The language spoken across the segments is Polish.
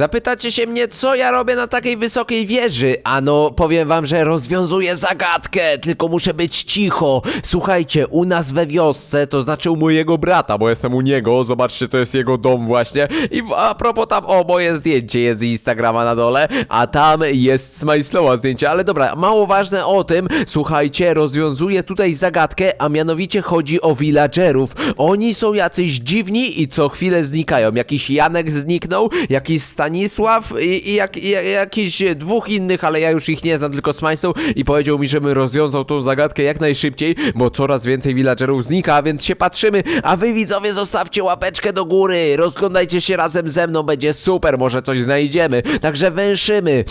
Zapytacie się mnie, co ja robię na takiej wysokiej wieży? Ano, powiem wam, że rozwiązuję zagadkę, tylko muszę być cicho. Słuchajcie, u nas we wiosce, to znaczy u mojego brata, bo jestem u niego, zobaczcie, to jest jego dom właśnie. I a propos tam, o, moje zdjęcie jest z Instagrama na dole, a tam jest Smajslowa zdjęcie, ale dobra, mało ważne o tym, słuchajcie, rozwiązuję tutaj zagadkę, a mianowicie chodzi o villagerów. Oni są jacyś dziwni i co chwilę znikają. Jakiś Janek zniknął, jakiś Stanisław i, i, jak, i jakiś dwóch innych, ale ja już ich nie znam, tylko Smajsą i powiedział mi, żebym rozwiązał tą zagadkę jak najszybciej, bo coraz więcej villagerów znika, więc się patrzymy, a wy widzowie zostawcie łapeczkę do góry, rozglądajcie się razem ze mną, będzie super, może coś znajdziemy, także węszymy.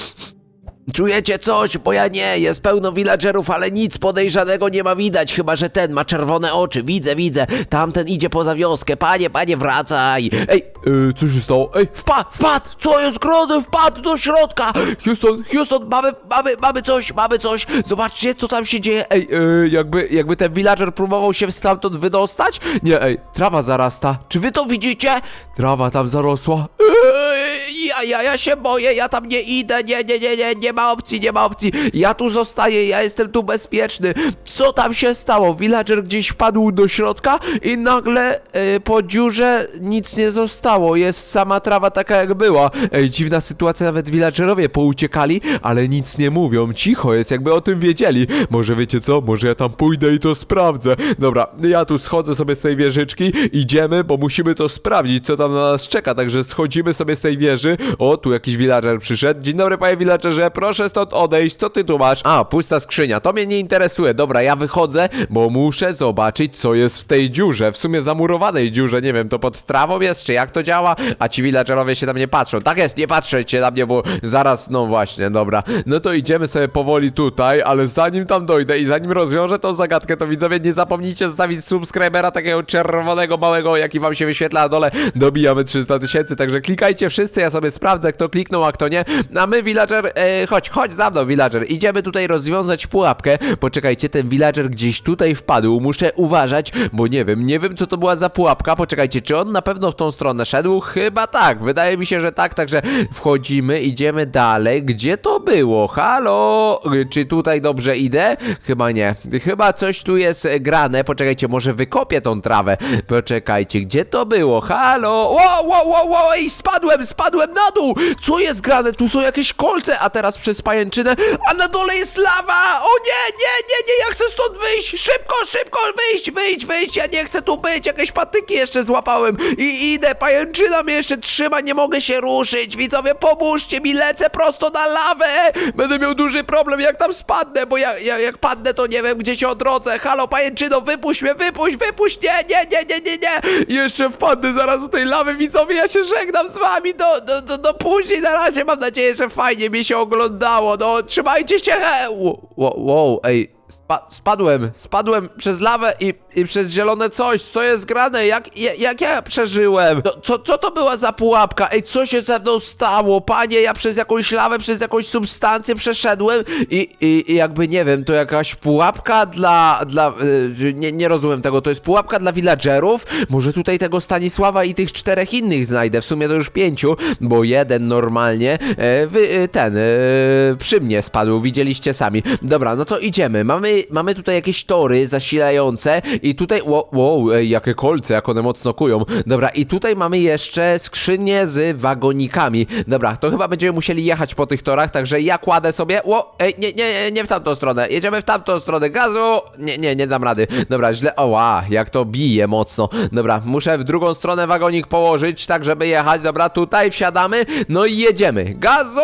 Czujecie coś? Bo ja nie, jest pełno villagerów, ale nic podejrzanego nie ma widać, chyba że ten ma czerwone oczy, widzę, widzę, tamten idzie poza wioskę, panie, panie, wracaj! Ej, yy, co się stało? Ej, wpadł, wpadł, co jest grody, wpadł do środka! Houston, Houston, mamy, mamy, mamy coś, mamy coś, zobaczcie, co tam się dzieje, ej, yy, jakby, jakby ten villager próbował się stamtąd wydostać? Nie, ej, trawa zarasta, czy wy to widzicie? Trawa tam zarosła, Yy, ja, ja, ja się boję, ja tam nie idę, nie, nie, nie, nie, nie ma opcji, nie ma opcji. Ja tu zostaję, ja jestem tu bezpieczny. Co tam się stało? Villager gdzieś wpadł do środka i nagle e, po dziurze nic nie zostało. Jest sama trawa taka jak była. Ej, dziwna sytuacja, nawet villagerowie pouciekali, ale nic nie mówią. Cicho jest, jakby o tym wiedzieli. Może wiecie co? Może ja tam pójdę i to sprawdzę. Dobra, ja tu schodzę sobie z tej wieżyczki, idziemy, bo musimy to sprawdzić, co tam na nas czeka. Także schodzimy sobie z tej wieży. O, tu jakiś villager przyszedł. Dzień dobry, panie villagerze, proszę stąd odejść. Co ty tu masz? A, pusta skrzynia. To mnie nie interesuje. Dobra, ja wychodzę, bo muszę zobaczyć, co jest w tej dziurze. W sumie zamurowanej dziurze. Nie wiem, to pod trawą jest, czy jak to działa? A ci villagerowie się tam nie patrzą. Tak jest, nie patrzcie na mnie, bo zaraz, no właśnie, dobra. No to idziemy sobie powoli tutaj, ale zanim tam dojdę i zanim rozwiążę tą zagadkę, to widzowie nie zapomnijcie zostawić subskrybera takiego czerwonego, małego, jaki wam się wyświetla na dole. Dobijamy 300 tysięcy, także klikajcie wszyscy, ja sobie sprawdzę, kto kliknął, a kto nie. A my, villager, e, chodź, chodź za mną, villager. Idziemy tutaj rozwiązać pułapkę. Poczekajcie, ten villager gdzieś tutaj wpadł. Muszę uważać, bo nie wiem, nie wiem, co to była za pułapka. Poczekajcie, czy on na pewno w tą stronę szedł? Chyba tak, wydaje mi się, że tak, także wchodzimy, idziemy dalej. Gdzie to było? Halo? Czy tutaj dobrze idę? Chyba nie. Chyba coś tu jest grane. Poczekajcie, może wykopię tą trawę. Poczekajcie, gdzie to było? Halo? Wow, wow, wow, wow, ej, spadłem, spadłem na dół! Co jest grane? Tu są jakieś kolce, a teraz przez pajęczynę, a na dole jest lawa! O nie, nie, nie, nie, ja chcę stąd wyjść! Szybko, szybko, wyjść, wyjść, wyjść! Ja nie chcę tu być, jakieś patyki jeszcze złapałem i idę, pajęczyna mnie jeszcze trzyma, nie mogę się ruszyć! Widzowie, pomóżcie mi, lecę prosto na lawę! Będę miał duży problem, jak tam spadnę, bo ja, ja, jak padnę, to nie wiem, gdzie się odrodzę. Halo, pajęczyno, wypuść mnie, wypuść, wypuść! Nie, nie, nie, nie, nie, nie! Jeszcze wpadnę zaraz do tej lawy, widzowie, ja się żegnam z wami, do, do, do, do później, na razie, mam nadzieję, że fajnie mi się oglądało, no, trzymajcie się, wow, wow ej, spa spadłem, spadłem przez lawę i, i przez zielone coś, co jest grane, jak, jak, ja przeżyłem? To, co, co to była za pułapka? Ej, co się ze mną stało? Panie, ja przez jakąś lawę, przez jakąś substancję przeszedłem i, i, i jakby, nie wiem, to jakaś pułapka dla, dla, y, nie, nie rozumiem tego, to jest pułapka dla villagerów? Może tutaj tego Stanisława i tych czterech innych znajdę, w sumie to już pięciu, bo jeden normalnie, e, wy, e, ten, e, przy mnie spadł, widzieliście sami. Dobra, no to idziemy, mamy, mamy tutaj jakieś tory zasilające i tutaj, wow, wow ej, jakie kolce, jak one mocno kują. Dobra, i tutaj mamy jeszcze skrzynię z wagonikami. Dobra, to chyba będziemy musieli jechać po tych torach, także ja kładę sobie, ło, ej, nie, nie, nie w tamtą stronę, jedziemy w tamtą stronę, gazu, nie, nie, nie dam rady. Dobra, źle, oła, jak to bije mocno. Dobra, muszę w drugą stronę wagonik położyć, tak żeby jechać, dobra, tutaj wsiadamy, no i jedziemy. Gazu,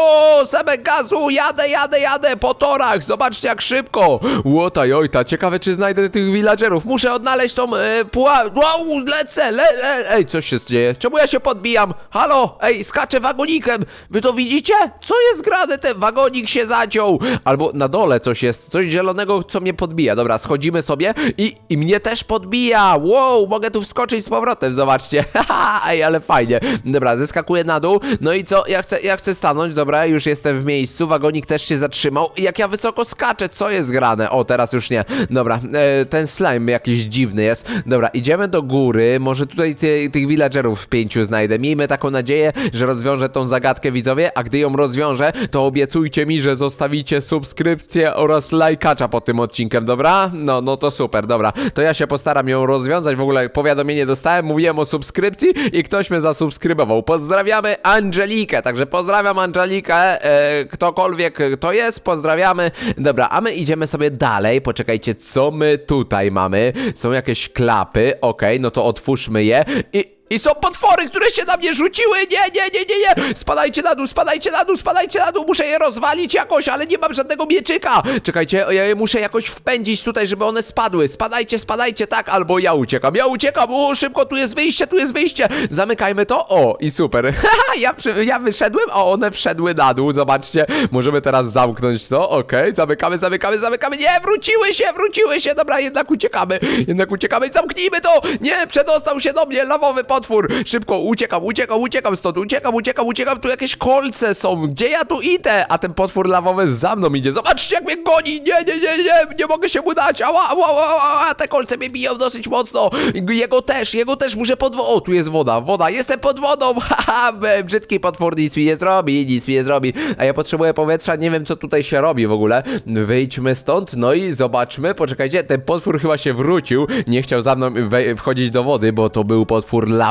Sebek, gazu, jadę, jadę, jadę po torach, zobaczcie jak szybko. Łota jojta, ciekawe czy znajdę tych villagerów, muszę odnaleźć tą e, puła... Wow, lecę, le, le, ej, coś się dzieje, czemu ja się podbijam? Halo, ej, skaczę wagonikiem, wy to widzicie? Co jest grane, ten wagonik się zaciął, albo na dole coś jest, coś zielonego, co mnie podbija, dobra, schodzimy sobie i, i mnie też podbija, wow, mogę tu wskoczyć z powrotem, zobaczcie, ej, ale fajnie, dobra, zeskakuję na dół, no i co, ja chcę, ja chcę stanąć, dobra, już jestem w miejscu, wagonik też się zatrzymał, jak ja wysoko skaczę, co jest grane, O, teraz już nie. Dobra, e, ten slime jakiś dziwny jest. Dobra, idziemy do góry. Może tutaj ty, tych villagerów pięciu znajdę. Miejmy taką nadzieję, że rozwiążę tą zagadkę widzowie, a gdy ją rozwiążę, to obiecujcie mi, że zostawicie subskrypcję oraz lajkacza pod tym odcinkiem, dobra? No, no to super, dobra. To ja się postaram ją rozwiązać. W ogóle powiadomienie dostałem, mówiłem o subskrypcji i ktoś mnie zasubskrybował. Pozdrawiamy Angelikę, także pozdrawiam Angelikę, e, ktokolwiek to jest, pozdrawiamy. Dobra, a my idziemy sobie dalej. Poczekajcie, co my tutaj mamy? Są jakieś klapy, okej, no to otwórzmy je i... I są potwory, które się na mnie rzuciły! Nie, nie, nie, nie, nie! Spadajcie na dół, spadajcie na dół, spadajcie na dół! Muszę je rozwalić jakoś, ale nie mam żadnego mieczyka! Czekajcie, ja je muszę jakoś wpędzić tutaj, żeby one spadły. Spadajcie, spadajcie, tak, albo ja uciekam, ja uciekam! O, szybko, tu jest wyjście, tu jest wyjście! Zamykajmy to, o, i super. Haha, ja, ja wyszedłem, a one wszedły na dół, zobaczcie. Możemy teraz zamknąć to, okej, zamykamy, zamykamy, zamykamy. Nie, wróciły się, wróciły się, dobra, jednak uciekamy, jednak uciekamy, zamknijmy to! Nie, przedostał się do mnie lawowy potwór! Szybko, uciekam, uciekam, uciekam stąd, uciekam, uciekam, uciekam, tu jakieś kolce są, gdzie ja tu idę? A ten potwór lawowy za mną idzie, zobaczcie jak mnie goni, nie, nie, nie, nie, nie mogę się mu dać, ała, ała, ała, ała, te kolce mnie biją dosyć mocno, jego też, jego też muszę pod wodą, o, tu jest woda, woda, jestem pod wodą, haha, brzydki potwór. Nic mi nie zrobi, nic mi nie zrobi, a ja potrzebuję powietrza, nie wiem co tutaj się robi w ogóle, wyjdźmy stąd, no i zobaczmy, poczekajcie, ten potwór chyba się wrócił, nie chciał za mną wchodzić do wody, bo to był potwór lawowy,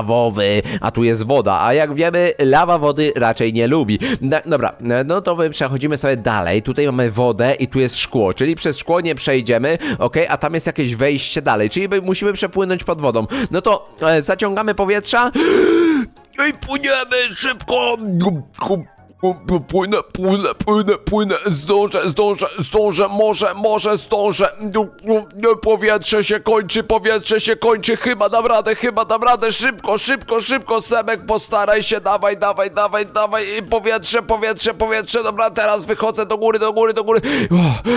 a tu jest woda, a jak wiemy, lawa wody raczej nie lubi. Dobra, no to my przechodzimy sobie dalej, tutaj mamy wodę i tu jest szkło, czyli przez szkło nie przejdziemy, ok, a tam jest jakieś wejście dalej, czyli my musimy przepłynąć pod wodą. No to e, zaciągamy powietrza i płyniemy szybko. Płynę, płynę, płynę, płynę, zdążę, zdążę, zdążę, może, może zdążę. Powietrze się kończy, powietrze się kończy, chyba dam radę, chyba dam radę, szybko, szybko, szybko, Sebek, postaraj się, dawaj, dawaj, dawaj, dawaj, powietrze, powietrze, powietrze, dobra, teraz wychodzę do góry, do góry, do góry. O.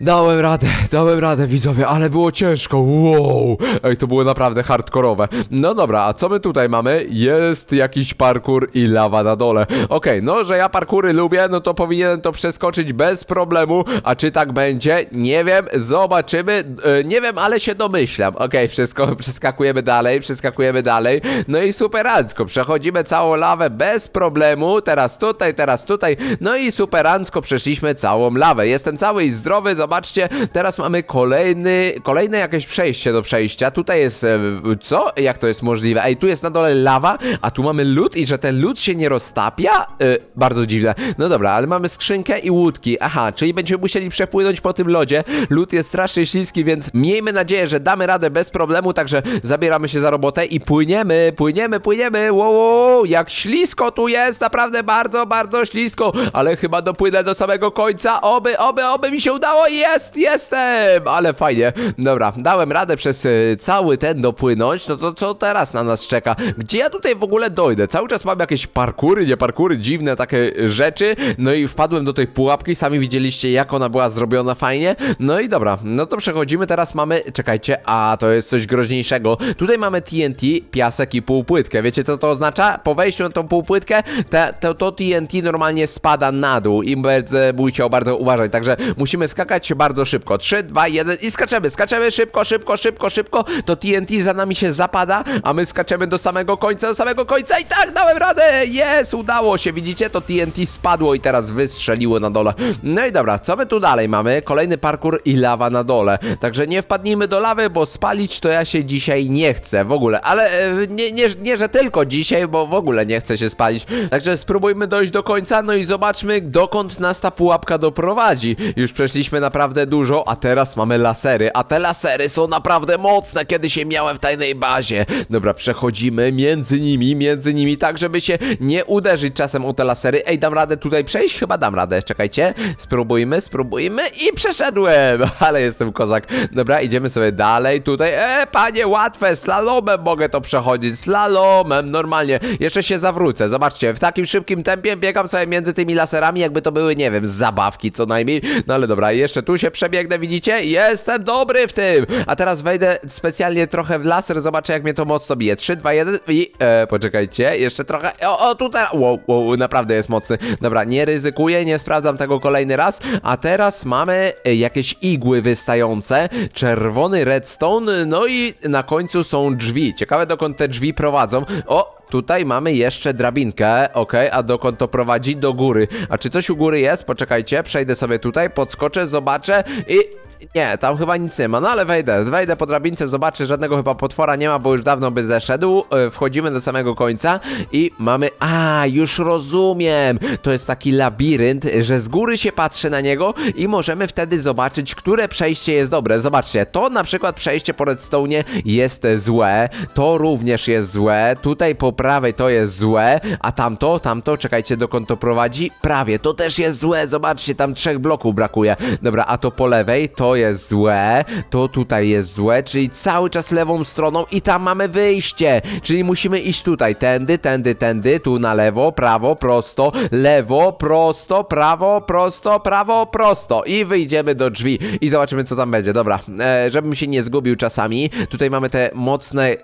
Dałem radę, dałem radę, widzowie, ale było ciężko, wow. Ej, to było naprawdę hardkorowe. No dobra, a co my tutaj mamy? Jest jakiś parkour i lawa na dole. Okej, no, że ja parkury lubię, no to powinienem to przeskoczyć bez problemu, a czy tak będzie? Nie wiem, zobaczymy, E, nie wiem, ale się domyślam. Okej, wszystko, przeskakujemy dalej, przeskakujemy dalej, no i superancko, przechodzimy całą lawę bez problemu, teraz tutaj, teraz tutaj, no i superancko przeszliśmy całą lawę. Jestem cały i zdrowy, zobaczcie, teraz mamy kolejny, kolejne jakieś przejście do przejścia. Tutaj jest, e, co? Jak to jest możliwe? Ej, tu jest na dole lawa, a tu mamy lód i że ten lód się nie roztapia? E, bardzo dziwne. No dobra, ale mamy skrzynkę i łódki. Aha, czyli będziemy musieli przepłynąć po tym lodzie. Lód jest strasznie śliski, więc miejmy nadzieję, że damy radę bez problemu, także zabieramy się za robotę i płyniemy, płyniemy, płyniemy. Wow, wow, jak ślisko tu jest, naprawdę bardzo, bardzo ślisko, ale chyba dopłynę do samego końca. Oby, oby, oby mi się udało. Jest, jestem! Ale fajnie. Dobra, dałem radę przez y, cały ten dopłynąć. No to co teraz na nas czeka? Gdzie ja tutaj w ogóle dojdę? Cały czas mam jakieś parkury, nie parkury, dziwne takie rzeczy. No i wpadłem do tej pułapki. Sami widzieliście, jak ona była zrobiona fajnie. No i dobra, no to przechodzimy. Teraz mamy. Czekajcie, a to jest coś groźniejszego. Tutaj mamy TNT, piasek i półpłytkę. Wiecie co to oznacza? Po wejściu na tą półpłytkę, te, to, to TNT normalnie spada na dół i będę musiał bardzo uważać. Także musimy skakać bardzo szybko. 3, 2, 1 i skaczemy, skaczemy szybko, szybko, szybko, szybko. To TNT za nami się zapada, a my skaczemy do samego końca, do samego końca i tak dałem radę! Jest, udało się, widzicie? To TNT spadło i teraz wystrzeliło na dole. No i dobra, co my tu dalej mamy? Kolejny parkour i lawa na dole. Także nie wpadnijmy do lawy, bo spalić to ja się dzisiaj nie chcę w ogóle. Ale e, nie, nie, nie, że tylko dzisiaj, bo w ogóle nie chcę się spalić. Także spróbujmy dojść do końca, no i zobaczmy, dokąd nas ta pułapka doprowadzi. Już przeszliśmy naprawdę dużo, a teraz mamy lasery, a te lasery są naprawdę mocne, kiedy się miałem w tajnej bazie. Dobra, przechodzimy między nimi, między nimi, tak żeby się nie uderzyć czasem o te lasery. Ej, dam radę tutaj przejść? Chyba dam radę, czekajcie. Spróbujmy, spróbujmy i przeszedłem, ale jestem kozak. Dobra, idziemy sobie dalej tutaj. E, panie, łatwe, slalomem mogę to przechodzić, slalomem, normalnie. Jeszcze się zawrócę, zobaczcie, w takim szybkim tempie biegam sobie między tymi laserami, jakby to były, nie wiem, zabawki co najmniej. No ale dobra, jeszcze tu się przebiegnę, widzicie? Jestem dobry w tym! A teraz wejdę specjalnie trochę w laser, zobaczę jak mnie to mocno bije. 3, 2, 1 i... E, poczekajcie, jeszcze trochę... O, o, tutaj... wow, wow, naprawdę jest mocny. Dobra, nie ryzykuję, nie sprawdzam tego kolejny raz, a teraz mamy e, jakieś igły wystające, czerwony redstone, no i na końcu są drzwi. Ciekawe dokąd te drzwi prowadzą. O, Tutaj mamy jeszcze drabinkę, okej, a dokąd to prowadzi? Do góry. A czy coś u góry jest? Poczekajcie, przejdę sobie tutaj, podskoczę, zobaczę i... Nie, tam chyba nic nie ma, no ale wejdę, wejdę po drabince, zobaczę, żadnego chyba potwora nie ma, bo już dawno by zeszedł. E, Wchodzimy do samego końca i mamy... A, już rozumiem! To jest taki labirynt, że z góry się patrzy na niego i możemy wtedy zobaczyć, które przejście jest dobre. Zobaczcie, to na przykład przejście po redstone jest złe, to również jest złe, tutaj po prawej to jest złe, a tamto, tamto, czekajcie dokąd to prowadzi, prawie, to też jest złe, zobaczcie, tam trzech bloków brakuje. Dobra, a to po lewej to jest złe, to tutaj jest złe, czyli cały czas lewą stroną i tam mamy wyjście, czyli musimy iść tutaj, tędy, tędy, tędy, tu na lewo, prawo, prosto, lewo, prosto, prawo, prosto, prawo, prosto. I wyjdziemy do drzwi i zobaczymy co tam będzie, dobra, e, żebym się nie zgubił czasami, tutaj mamy te mocne, e,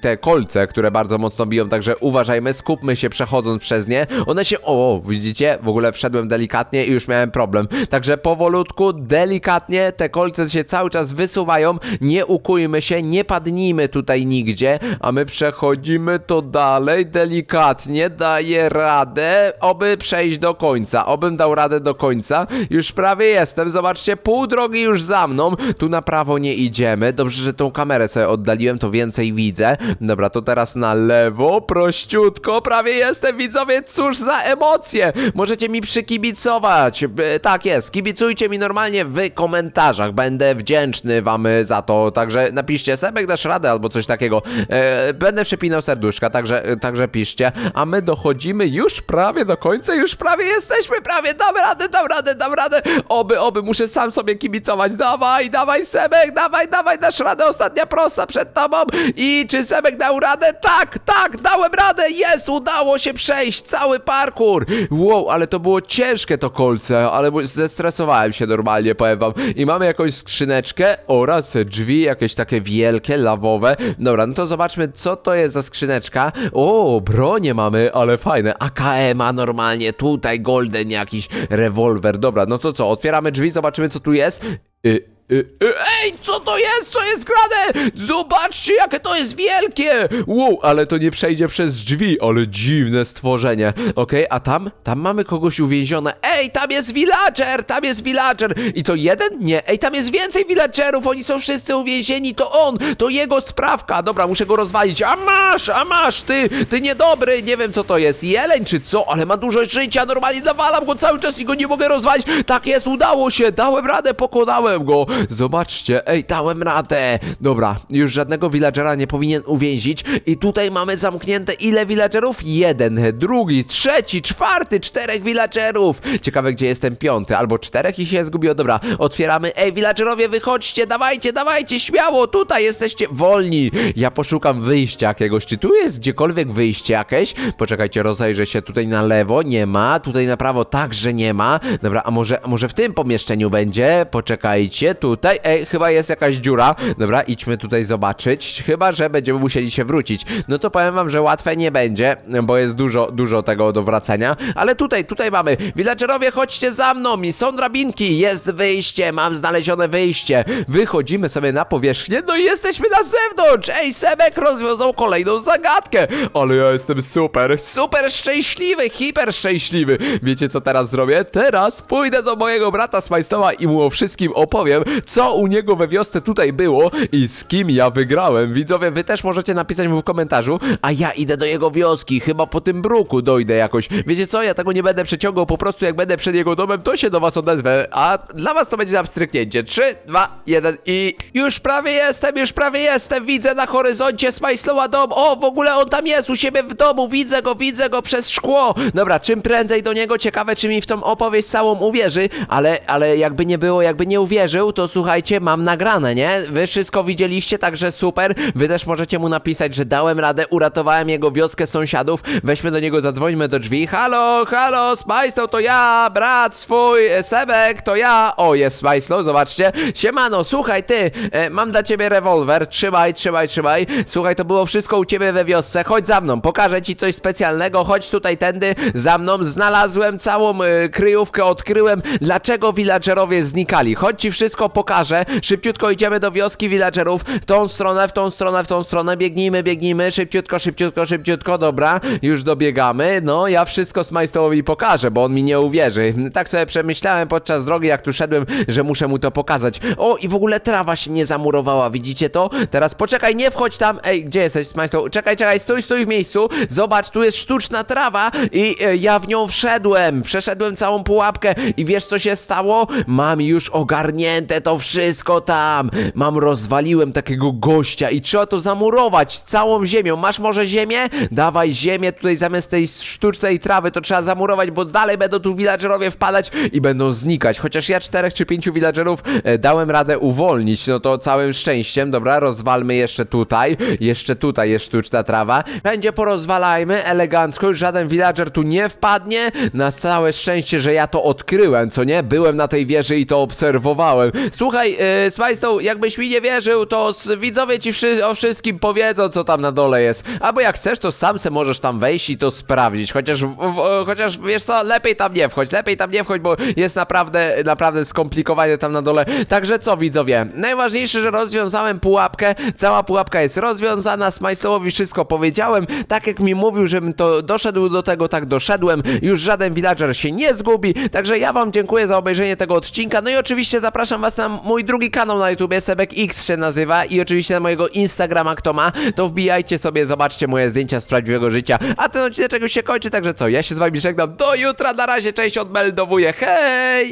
te kolce, które bardzo mocno biją, także uważajmy, skupmy się przechodząc przez nie, one się, o, widzicie, w ogóle wszedłem delikatnie i już miałem problem, także powolutku, delikatnie, te kolce się cały czas wysuwają, nie ukujmy się, nie padnijmy tutaj nigdzie, a my przechodzimy to dalej, delikatnie, daję radę, oby przejść do końca, obym dał radę do końca, już prawie jestem, zobaczcie, pół drogi już za mną, tu na prawo nie idziemy, dobrze, że tą kamerę sobie oddaliłem, to więcej widzę, dobra, to teraz na lewo, prościutko, prawie jestem, widzowie, cóż za emocje, możecie mi przykibicować, E, tak jest, kibicujcie mi normalnie w komentarzach, będę wdzięczny wam e, za to, także napiszcie, Sebek dasz radę albo coś takiego, e, będę przypinał serduszka, także, e, także piszcie, a my dochodzimy już prawie do końca, już prawie jesteśmy, prawie, dam radę, dam radę, dam radę, oby, oby, muszę sam sobie kibicować, dawaj, dawaj Sebek, dawaj, dawaj, dasz radę, ostatnia prosta przed tobą. I czy Sebek dał radę? Tak, tak, dałem radę, jest, udało się przejść cały parkour, wow, ale to było ciężkie to kolce, ale zestresowałem się normalnie, powiem wam, i mamy jakąś skrzyneczkę oraz drzwi jakieś takie wielkie, lawowe, dobra, no to zobaczmy, co to jest za skrzyneczka, o, bronie mamy, ale fajne, AKM-a normalnie, tutaj golden jakiś rewolwer, dobra, no to co, otwieramy drzwi, zobaczymy, co tu jest, y, Ej, co to jest? Co jest grane? Zobaczcie, jakie to jest wielkie! Wow, ale to nie przejdzie przez drzwi, ale dziwne stworzenie. Okej, a tam? Tam mamy kogoś uwięzione. Ej, tam jest villager! Tam jest villager! I to jeden? Nie. Ej, tam jest więcej villagerów, oni są wszyscy uwięzieni, to on! To jego sprawka! Dobra, muszę go rozwalić. A masz, a masz, ty! Ty niedobry! Nie wiem, co to jest. Jeleń czy co? Ale ma dużo życia, normalnie nawalam go cały czas i go nie mogę rozwalić. Tak jest, udało się! Dałem radę, pokonałem go! Zobaczcie, ej, dałem radę! Dobra, już żadnego villagera nie powinien uwięzić i tutaj mamy zamknięte ile villagerów? Jeden, drugi, trzeci, czwarty, czterech villagerów! Ciekawe, gdzie jestem piąty, albo czterech i się zgubiło. Dobra, otwieramy. Ej, villagerowie, wychodźcie, dawajcie, dawajcie, śmiało, tutaj jesteście wolni! Ja poszukam wyjścia jakiegoś. Czy tu jest gdziekolwiek wyjście jakieś? Poczekajcie, rozejrzę się tutaj na lewo, nie ma, tutaj na prawo także nie ma. Dobra, a może, a może w tym pomieszczeniu będzie? Poczekajcie, tutaj, ej, chyba jest jakaś dziura. Dobra, idźmy tutaj zobaczyć. Chyba, że będziemy musieli się wrócić. No to powiem wam, że łatwe nie będzie, bo jest dużo, dużo tego do wracania. Ale tutaj, tutaj mamy. Villagerowie, chodźcie za mną i są drabinki. Jest wyjście, mam znalezione wyjście. Wychodzimy sobie na powierzchnię, no i jesteśmy na zewnątrz. Ej, Sebek rozwiązał kolejną zagadkę. Ale ja jestem super, super szczęśliwy, hiper szczęśliwy. Wiecie co teraz zrobię? Teraz pójdę do mojego brata Smajstoła i mu o wszystkim opowiem, co u niego we wiosce tutaj było i z kim ja wygrałem. Widzowie, wy też możecie napisać mu w komentarzu, a ja idę do jego wioski, chyba po tym bruku dojdę jakoś. Wiecie co, ja tego nie będę przeciągał, po prostu jak będę przed jego domem, to się do was odezwę, a dla was to będzie abstryknięcie. 3, 2, 1 i już prawie jestem, już prawie jestem, widzę na horyzoncie Smajslowa dom, o, w ogóle on tam jest u siebie w domu, widzę go, widzę go przez szkło. Dobra, czym prędzej do niego, ciekawe czy mi w tą opowieść całą uwierzy, ale, ale jakby nie było, jakby nie uwierzył, to to słuchajcie, mam nagrane, nie? Wy wszystko widzieliście, także super. Wy też możecie mu napisać, że dałem radę, uratowałem jego wioskę sąsiadów. Weźmy do niego, zadzwońmy do drzwi. Halo, halo, Smajstow, to ja, brat twój, e, Sebek, to ja. O, jest Smajstow, zobaczcie. Siemano, słuchaj, ty, e, mam dla ciebie rewolwer. Trzymaj, trzymaj, trzymaj. Słuchaj, to było wszystko u ciebie we wiosce. Chodź za mną, pokażę ci coś specjalnego. Chodź tutaj tędy za mną. Znalazłem całą e, kryjówkę, odkryłem, dlaczego villagerowie znikali. Chodź ci wszystko pokażę. Szybciutko idziemy do wioski villagerów. W tą stronę, w tą stronę, w tą stronę. Biegnijmy, biegnijmy. Szybciutko, szybciutko, szybciutko. Dobra, już dobiegamy. No, ja wszystko Smajstołowi pokażę, bo on mi nie uwierzy. Tak sobie przemyślałem podczas drogi, jak tu szedłem, że muszę mu to pokazać. O, i w ogóle trawa się nie zamurowała, widzicie to? Teraz poczekaj, nie wchodź tam. Ej, gdzie jesteś, Smajstow? Czekaj, czekaj, stój, stój w miejscu. Zobacz, tu jest sztuczna trawa i e, ja w nią wszedłem. Przeszedłem całą pułapkę i wiesz co się stało? Mam już ogarnięte to wszystko tam. Mam, rozwaliłem takiego gościa i trzeba to zamurować całą ziemią. Masz może ziemię? Dawaj ziemię tutaj zamiast tej sztucznej trawy, to trzeba zamurować, bo dalej będą tu villagerowie wpadać i będą znikać. Chociaż ja czterech czy pięciu villagerów e, dałem radę uwolnić, no to całym szczęściem. Dobra, rozwalmy jeszcze tutaj. Jeszcze tutaj jest sztuczna trawa. Będzie porozwalajmy elegancko, już żaden villager tu nie wpadnie. Na całe szczęście, że ja to odkryłem, co nie? Byłem na tej wieży i to obserwowałem. Słuchaj, yy, Smajstow, jakbyś mi nie wierzył, to s- widzowie ci wszy o wszystkim powiedzą, co tam na dole jest. Albo jak chcesz, to sam se możesz tam wejść i to sprawdzić. Chociaż, w, w, chociaż wiesz co, lepiej tam nie wchodź, lepiej tam nie wchodź, bo jest naprawdę, naprawdę skomplikowanie tam na dole. Także co, widzowie? Najważniejsze, że rozwiązałem pułapkę. Cała pułapka jest rozwiązana. Smajstowowi wszystko powiedziałem. Tak jak mi mówił, żebym to doszedł do tego, tak doszedłem. Już żaden villager się nie zgubi. Także ja wam dziękuję za obejrzenie tego odcinka. No i oczywiście zapraszam was na mój drugi kanał na YouTubie, Sebek X się nazywa. I oczywiście na mojego Instagrama, kto ma, to wbijajcie sobie, zobaczcie moje zdjęcia z prawdziwego życia. A ten odcinek już się kończy, także co? Ja się z wami żegnam. Do jutra, na razie, cześć, odmeldowuję. Hej!